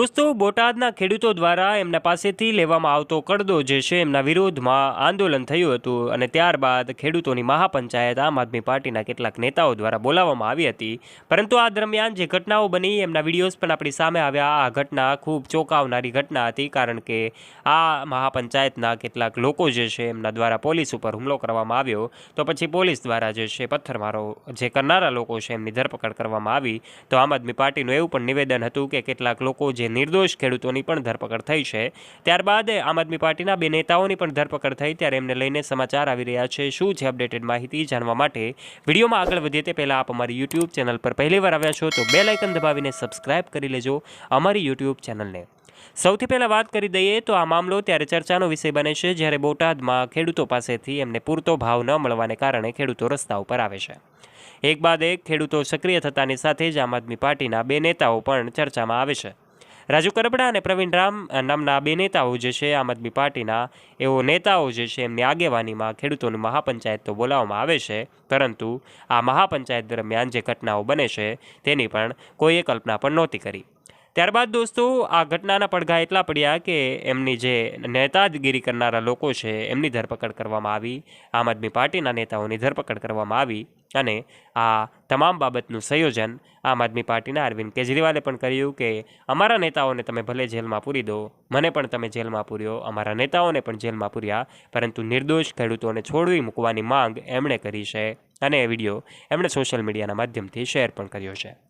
દોસ્તો, બોટાદના ખેડૂતો દ્વારા એમના પાસેથી લેવામાં આવતો કડદો જે છે, એમના વિરોધમાં આંદોલન થયું હતું અને ત્યારબાદ ખેડૂતોની મહાપંચાયત આમ આદમી પાર્ટીના કેટલાક નેતાઓ દ્વારા બોલાવવામાં આવી હતી. પરંતુ આ દરમિયાન જે ઘટનાઓ બની, એમના વિડીયોઝ પણ આપણી સામે આવ્યા. આ ઘટના ખૂબ ચોંકાવનારી ઘટના હતી, કારણ કે આ મહાપંચાયતના કેટલાક લોકો જે છે, એમના દ્વારા પોલીસ ઉપર હુમલો કરવામાં આવ્યો. તો પછી પોલીસ દ્વારા જે છે, પથ્થરમારો જે કરનારા લોકો છે, એમની ધરપકડ કરવામાં આવી. તો આમ આદમી પાર્ટીનું એવું પણ નિવેદન હતું કે કેટલાક લોકો જે નિર્દોષ ખેડૂતોની પણ ધરપકડ થઈ છે. ત્યારબાદ આમ આદમી પાર્ટીના બે નેતાઓની પણ ધરપકડ થઈ, ત્યારે એમને લઈને સમાચાર આવી રહ્યા છે. શું છે અપડેટેડ માહિતી જાણવા માટે વિડીયોમાં આગળ વધીએ તે પહેલાં આપ અમારી યુટ્યુબ ચેનલ પર પહેલીવાર આવ્યા છો તો બે લાઇકન દબાવીને સબસ્ક્રાઇબ કરી લેજો અમારી યુટ્યુબ ચેનલને. સૌથી પહેલાં વાત કરી દઈએ તો આ મામલો ત્યારે ચર્ચાનો વિષય બને છે, જ્યારે બોટાદમાં ખેડૂતો પાસેથી એમને પૂરતો ભાવ ન મળવાને કારણે ખેડૂતો રસ્તા ઉપર આવે છે. એક બાદ એક ખેડૂતો સક્રિય થતાની સાથે જ આમ આદમી પાર્ટીના બે નેતાઓ પણ ચર્ચામાં આવે છે. રાજુ કરબડા અને પ્રવીણ રામ નામના બે નેતાઓ જે છે આમ આદમી પાર્ટીના એવો નેતાઓ જે છે એમની આગેવાનીમાં ખેડૂતોની મહાપંચાયત તો બોલાવવામાં આવે છે, પરંતુ આ મહાપંચાયત દરમિયાન જે ઘટનાઓ બને છે તેની પણ કોઈએ કલ્પના પણ નહોતી કરી. ત્યારબાદ દોસ્તો, આ ઘટનાના પડઘા એટલા પડ્યા કે એમની જે નેતાગીરી કરનારા લોકો છે, એમની ધરપકડ કરવામાં આવી. આમ આદમી પાર્ટીના નેતાઓની ધરપકડ કરવામાં આવી અને આ તમામ બાબતનું સંયોજન આમ આદમી પાર્ટીના અરવિંદ કેજરીવાલે પણ કર્યું કે, અમારા નેતાઓને તમે ભલે જેલમાં પૂરી દો, મને પણ તમે જેલમાં પૂર્યો, અમારા નેતાઓને પણ જેલમાં પૂર્યા, પરંતુ નિર્દોષ ખેડૂતોને છોડવી મૂકવાની માંગ એમણે કરી છે. અને એ વીડિયો એમણે સોશિયલ મીડિયાના માધ્યમથી શેર પણ કર્યો છે.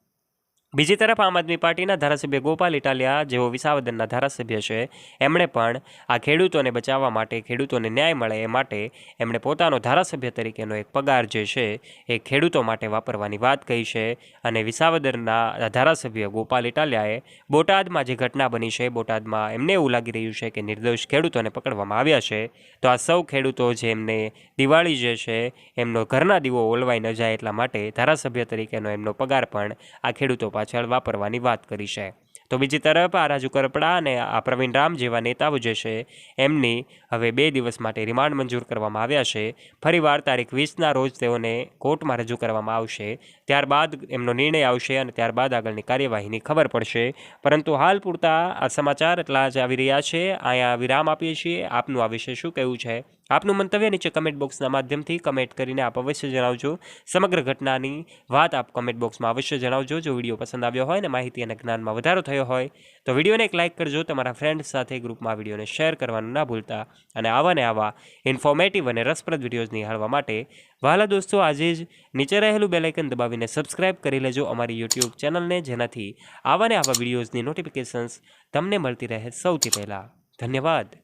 બીજી તરફ આમ આદમી પાર્ટીના ધારાસભ્ય ગોપાલ ઇટાલિયા, જેઓ વિસાવદનના ધારાસભ્ય છે, એમણે પણ આ ખેડૂતોને બચાવવા માટે, ખેડૂતોને ન્યાય મળે એ માટે એમણે પોતાનો ધારાસભ્ય તરીકેનો એક પગાર જે છે એ ખેડૂતો માટે વાપરવાની વાત કહી છે. અને વિસાવદરના ધારાસભ્ય ગોપાલ ઇટાલિયાએ બોટાદમાં જે ઘટના બની છે, બોટાદમાં એમને એવું લાગી રહ્યું છે કે નિર્દોષ ખેડૂતોને પકડવામાં આવ્યા છે. તો આ સૌ ખેડૂતો જે એમને દિવાળી જે છે, એમનો ઘરના દીવો ઓલવાઈ ન જાય એટલા માટે ધારાસભ્ય તરીકેનો એમનો પગાર પણ આ ખેડૂતો પાછળ વાપરવાની વાત કરી છે. તો બીજી તરફ આ રાજુ કરપડા અને આ પ્રવીણ રામ જેવા નેતાઓ જે છે, એમની હવે બે દિવસ માટે રિમાન્ડ મંજૂર કરવામાં આવ્યા છે. ફરીવાર તારીખ વીસના રોજ તેઓને કોર્ટમાં રજૂ કરવામાં આવશે. ત્યારબાદ એમનો નિર્ણય આવશે અને ત્યારબાદ આગળની કાર્યવાહીની ખબર પડશે. પરંતુ હાલ પૂરતા આ સમાચાર એટલા જ આવી રહ્યા છે. અહીંયા વિરામ આપીએ છીએ. આપનું આ વિશે શું કહેવું છે? આપનું મંતવ્ય નીચે કમેન્ટ બોક્સના માધ્યમથી કમેન્ટ કરીને આપ અવશ્ય જણાવજો. સમગ્ર ઘટનાની વાત આપ કમેન્ટ બોક્સમાં અવશ્ય જણાવજો. જો વીડિયો પસંદ આવ્યો હોય અને માહિતી અને જ્ઞાનમાં વધારો થયો હોય, તો વિડીયોને એક લાઇક કરજો. તમારા ફ્રેન્ડ્સ સાથે ગ્રુપમાં વિડીયોને શેર કરવાનું ના ભૂલતા અને આવા ને આવા ઇન્ફોર્મેટિવ અને રસપ્રદ વિડીયોઝ નિહાળવા માટે વહાલા દોસ્તો, આજે જ નીચે રહેલું બેલાઇકન દબાવીને સબસ્ક્રાઇબ કરી લેજો અમારી યુટ્યુબ ચેનલને જેનાથી આવા ને આવા વિડીયોઝની નોટિફિકેશન્સ તમને મળતી રહે સૌથી પહેલાં. ધન્યવાદ.